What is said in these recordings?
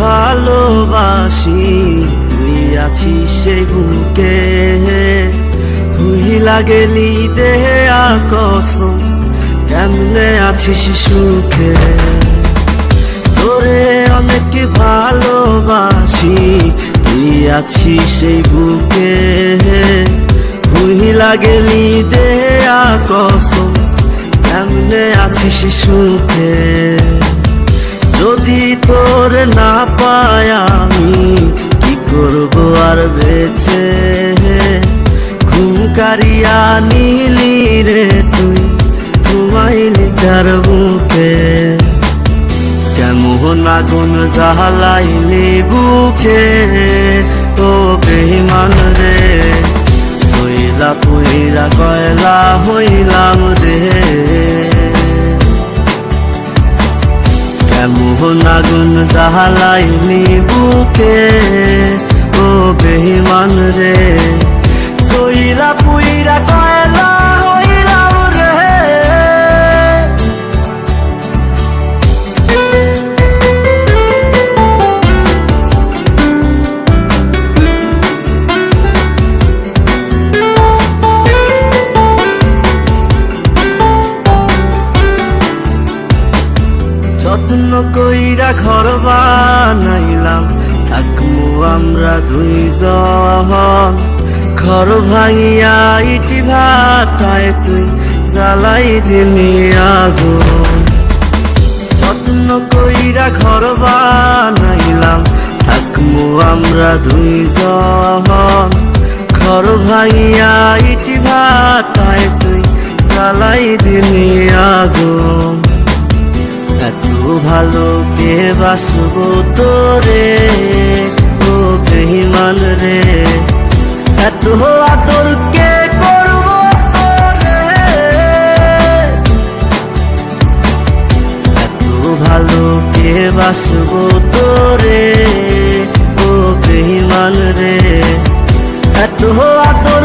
ভালোবাসি, তুই আছিস সেই বুকে ভুইলা গেলি দেহে আকসম, কেমনে আছিস সুখে? তোরে অনেক ভালোবাসি, তুই আছিস সেই বুকে। ভুইলা গেলি দেহে আকসম, কেমনে আছিস সুখে? যদি তোর না পাই আমি, কি করব আর বেছে ঘুম কারিয়া নিলি রে তুই, ঘুমাইলি কার বুকে। কেমন আগুন জ্বালাইলি বুকে ও বেহিমান রে। হইলা পুইরা কয়লা হইলাম রে। কেমন আগুন জাহালাইনি বুকে। ও বেহিমান রে সইরা পুইরা যত্ন কইরা ঘর বানাইলাম, থাকমু আমরা দুইজন। ঘর ভাঙিয়া ইটি ভাটায় তুই জ্বালাই দিলি আগুন। যত্ন কইরা ঘর বানাইলাম, থাকমু আমরা দুইজন। ঘর ভাঙিয়া ইটি ভাটায় তুই জ্বালাই দিলি আগুন। ভালো কে বাসব তোরে, ও বেহিমান রে। এত আদর কে করব এত ভালো কে বাসব তোরে, ও বেহিমান রে। এত আদর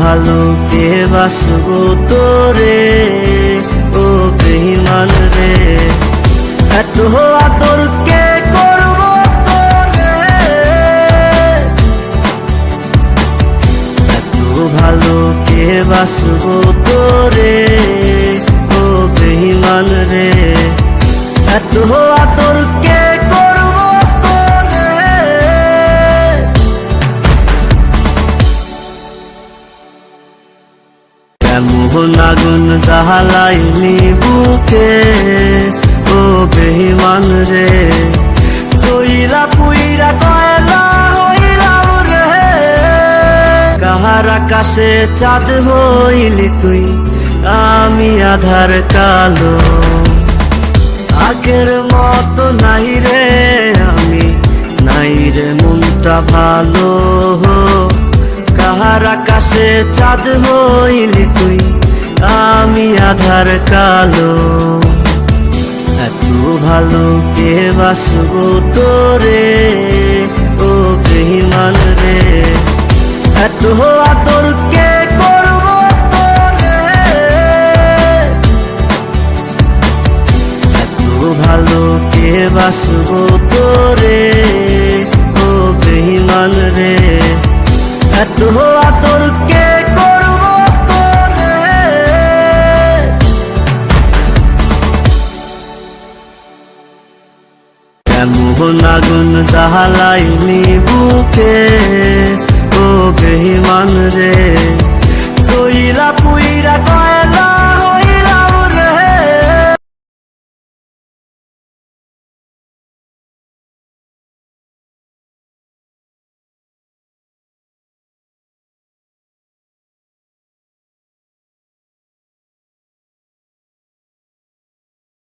ভালো কে বাসব তোরে? ও বেহিমান রে। এত আদর কে করব তোরে? এত ভালো কে বাসব তোরে? ও বেহিমান রে। এত আদর কেমন আগুন জ্বালাইনি বুকে ও বেহিমান রে সইরা পুইরা কয়লা হইলাম রে কাহার আকাশে চাঁদ হইলি তুই আমি আধার কালো আগের মতো নাই রে আমি নাই রে মনটা ভালো কাহার আকাশে চাঁদ হইলি তুই, আমি আধার কালো। এত ভালো কে বাসব তোরে, ও বেহিমান রে। এত আদর কেমন আগুন জাহালাইনি বুকে ও বেহিমান রে পুই